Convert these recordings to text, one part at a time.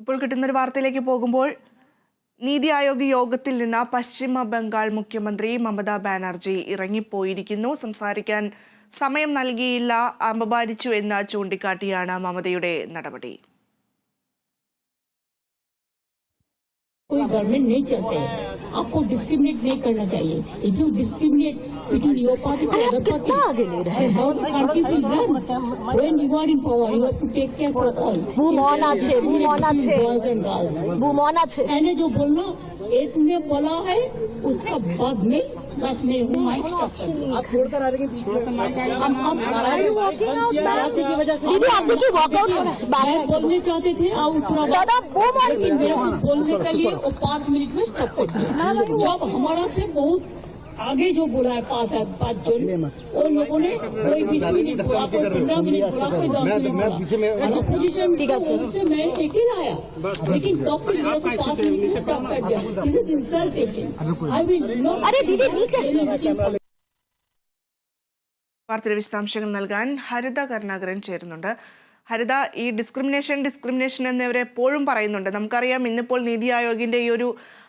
ഇപ്പോൾ കിട്ടുന്നൊരു വാർത്തയിലേക്ക് പോകുമ്പോൾ നീതി ആയോഗ് യോഗത്തിൽ നിന്ന് പശ്ചിമ ബംഗാൾ മുഖ്യമന്ത്രി മമതാ ബാനർജി ഇറങ്ങിപ്പോയിരിക്കുന്നു. സംസാരിക്കാൻ സമയം നൽകിയില്ല അപമാനിച്ചു എന്ന് ചൂണ്ടിക്കാട്ടിയാണ് മമതയുടെ നടപടി. गवर्नमेंट नहीं चाहते हैं आपको डिस्क्रिमिनेट नहीं करना चाहिए if you discriminate between your party and other party आगे ले रहे हैं? how the country will run when you are in power you have to take care for all Boman আছে, বুমন আছে। boys and girls বুমন আছে मैंने जो बोलना एक ने बोला है उसका बाद में बस मैं हूँ माइक हैं। दीदी आप देखिए वॉकआउट मैं बोलने चाहते थे को बोलने के लिए वो पाँच मिनट में स्टॉप कर दिया। जब हमारा से बहुत आगे जो बोला है पाँच पाँच जन उन लोगों ने कोई बीस मिनट बोला कोई पंद्रह मिनट बोला कोई दस मिनट बोला अपोजिशन से मैं एक ही लाया लेकिन तब फिर मेरे को पाँच मिनट में स्टॉप कर दिया this is insultation I will not अरे दीदी नीचे വാർത്തയുടെ വിശദാംശങ്ങൾ നൽകാൻ ഹരിത കരുണാകരൻ ചേരുന്നുണ്ട് ഹരിത ഈ ഡിസ്ക്രിമിനേഷൻ ഡിസ്ക്രിമിനേഷൻ എന്നിവർ എപ്പോഴും പറയുന്നുണ്ട് നമുക്കറിയാം ഇന്നിപ്പോൾ നീതി ആയോഗിൻ്റെ ഈ ഒരു ആ,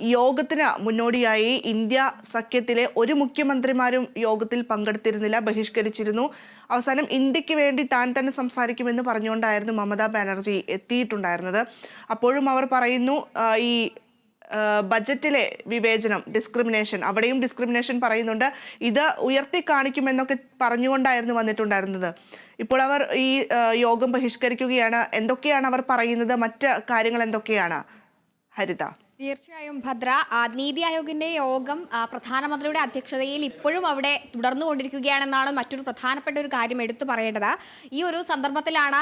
യോഗത്തിന് മുന്നോടിയായി ഇന്ത്യ സഖ്യത്തിലെ ഒരു മുഖ്യമന്ത്രിമാരും യോഗത്തിൽ പങ്കെടുത്തിരുന്നില്ല ബഹിഷ്കരിച്ചിരുന്നു. അവസാനം ഇന്ത്യയ്ക്ക് വേണ്ടി താൻ തന്നെ സംസാരിക്കുമെന്ന് പറഞ്ഞുകൊണ്ടായിരുന്നു മമതാ ബാനർജി എത്തിയിട്ടുണ്ടായിരുന്നത്. അപ്പോഴും അവർ പറയുന്നു ഈ ബജറ്റിലെ വിവേചനം ഡിസ്ക്രിമിനേഷൻ അവിടെയും ഡിസ്ക്രിമിനേഷൻ പറയുന്നുണ്ട്. ഇത് ഉയർത്തി കാണിക്കുമെന്നൊക്കെ പറഞ്ഞുകൊണ്ടായിരുന്നു വന്നിട്ടുണ്ടായിരുന്നത്. ഇപ്പോൾ അവർ ഈ യോഗം ബഹിഷ്കരിക്കുകയാണ്. എന്തൊക്കെയാണ് അവർ പറയുന്നത്? മറ്റ് കാര്യങ്ങൾ എന്തൊക്കെയാണ്? ഹരിത. തീർച്ചയായും ഭദ്ര നീതി ആയോഗിന്റെ യോഗം പ്രധാനമന്ത്രിയുടെ അധ്യക്ഷതയിൽ ഇപ്പോഴും അവിടെ തുടർന്നുകൊണ്ടിരിക്കുകയാണെന്നാണ് മറ്റൊരു പ്രധാനപ്പെട്ട ഒരു കാര്യം എടുത്തു പറയേണ്ടത്. ഈ ഒരു സന്ദർഭത്തിലാണ്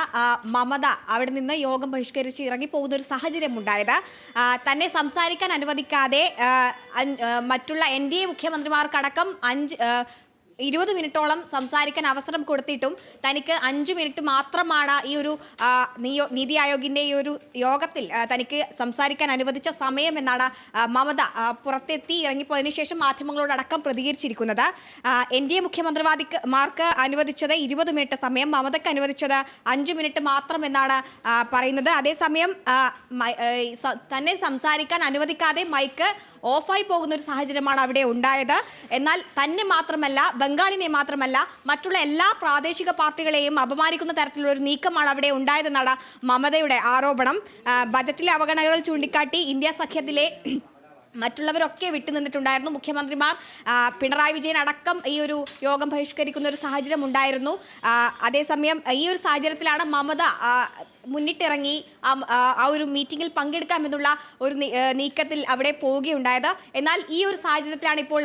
മമത അവിടെ നിന്ന് യോഗം ബഹിഷ്കരിച്ച് ഇറങ്ങിപ്പോകുന്ന ഒരു സാഹചര്യം ഉണ്ടായത്. തന്നെ സംസാരിക്കാൻ അനുവദിക്കാതെ മറ്റുള്ള എൻ ഡി എ മുഖ്യമന്ത്രിമാർക്കടക്കം അഞ്ച് ഇരുപത് മിനിറ്റോളം സംസാരിക്കാൻ അവസരം കൊടുത്തിട്ടും തനിക്ക് അഞ്ച് മിനിറ്റ് മാത്രമാണ് ഈ ഒരു നീതി ആയോഗിന്റെ ഈ ഒരു യോഗത്തിൽ തനിക്ക് സംസാരിക്കാൻ അനുവദിച്ച സമയം എന്നാണ് മമത പുറത്തെത്തി ഇറങ്ങിപ്പോയതിന് ശേഷം മാധ്യമങ്ങളോടക്കം പ്രതികരിച്ചിരിക്കുന്നത്. എൻ ഡി എ മുഖ്യമന്ത്രിമാർക്ക് അനുവദിച്ചത് ഇരുപത് മിനിറ്റ് സമയം മമതയ്ക്ക് അനുവദിച്ചത് അഞ്ച് മിനിറ്റ് മാത്രം എന്നാണ് പറയുന്നത്. അതേസമയം തന്നെ സംസാരിക്കാൻ അനുവദിക്കാതെ മൈക്ക് ഓഫായി പോകുന്ന ഒരു സാഹചര്യമാണ് അവിടെ ഉണ്ടായത്. എന്നാൽ തന്നെ മാത്രമല്ല ബംഗാളിനെ മാത്രമല്ല മറ്റുള്ള എല്ലാ പ്രാദേശിക പാർട്ടികളെയും അപമാനിക്കുന്ന തരത്തിലുള്ള ഒരു നീക്കമാണ് അവിടെ ഉണ്ടായതെന്നാണ് മമതയുടെ ആരോപണം. ബജറ്റിലെ അവഗണനകൾ ചൂണ്ടിക്കാട്ടി ഇന്ത്യ സഖ്യത്തിലെ മറ്റുള്ളവരൊക്കെ വിട്ടുനിന്നിട്ടുണ്ടായിരുന്നു മുഖ്യമന്ത്രിമാർ പിണറായി വിജയൻ അടക്കം ഈ ഒരു യോഗം ബഹിഷ്കരിക്കുന്ന ഒരു സാഹചര്യം ഉണ്ടായിരുന്നു. അതേസമയം ഈ ഒരു സാഹചര്യത്തിലാണ് മമത മുന്നിട്ടിറങ്ങി ആ ഒരു മീറ്റിംഗിൽ പങ്കെടുക്കാമെന്നുള്ള ഒരു നീക്കത്തിൽ അവിടെ പോവുകയുണ്ടായത്. എന്നാൽ ഈ ഒരു സാഹചര്യത്തിലാണ് ഇപ്പോൾ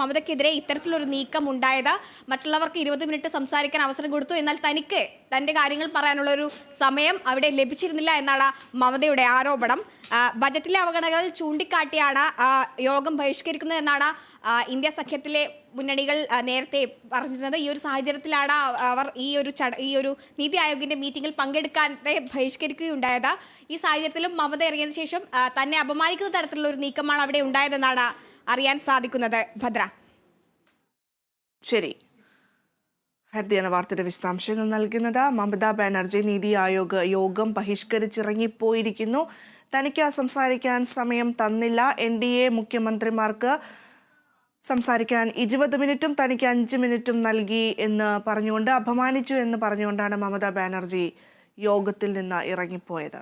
മമതക്കെതിരെ ഇത്തരത്തിലൊരു നീക്കം ഉണ്ടായത്. മറ്റുള്ളവർക്ക് ഇരുപത് മിനിറ്റ് സംസാരിക്കാൻ അവസരം കൊടുത്തു. എന്നാൽ തനിക്ക് തന്റെ കാര്യങ്ങൾ പറയാനുള്ള ഒരു സമയം അവിടെ ലഭിച്ചിരുന്നില്ല എന്നാണ് മമതയുടെ ആരോപണം. ബജറ്റിലെ അവഗണനകൾ ചൂണ്ടിക്കാട്ടിയാണ് യോഗം ബഹിഷ്കരിക്കുന്നത് എന്നാണ് ഇന്ത്യ സഖ്യത്തിലെ മുന്നണികൾ നേരത്തെ പറഞ്ഞിരുന്നത്. ഈ ഒരു സാഹചര്യത്തിലാണ് അവർ ഈ ഒരു ചട ഈ ഒരു നീതി ആയോഗിന്റെ മീറ്റിംഗിൽ പങ്കെടുക്കാതെ ബഹിഷ്കരിക്കുകയുണ്ടായത്. ഈ സാഹചര്യത്തിലും മമത ഇറങ്ങിയതിനു ശേഷം തന്നെ അപമാനിക്കുന്ന തരത്തിലുള്ള ഒരു നീക്കമാണ് അവിടെ ഉണ്ടായതെന്നാണ് അറിയാൻ സാധിക്കുന്നത്. ഭദ്ര. ശരി. ഹരിതയാണ് വാർത്തയുടെ വിശദാംശങ്ങൾ നൽകുന്നത് മമതാ ബാനർജി നീതി ആയോഗ് യോഗം ബഹിഷ്കരിച്ചിറങ്ങിപ്പോയിരിക്കുന്നു. തനിക്ക് സംസാരിക്കാൻ സമയം തന്നില്ല. എൻ ഡി എ മുഖ്യമന്ത്രിമാർക്ക് സംസാരിക്കാൻ ഇരുപത് മിനിറ്റും തനിക്ക് അഞ്ച് മിനിറ്റും നൽകി എന്ന് പറഞ്ഞുകൊണ്ട് അപമാനിച്ചു എന്ന് പറഞ്ഞുകൊണ്ടാണ് മമതാ ബാനർജി യോഗത്തിൽ നിന്ന് ഇറങ്ങിപ്പോയത്.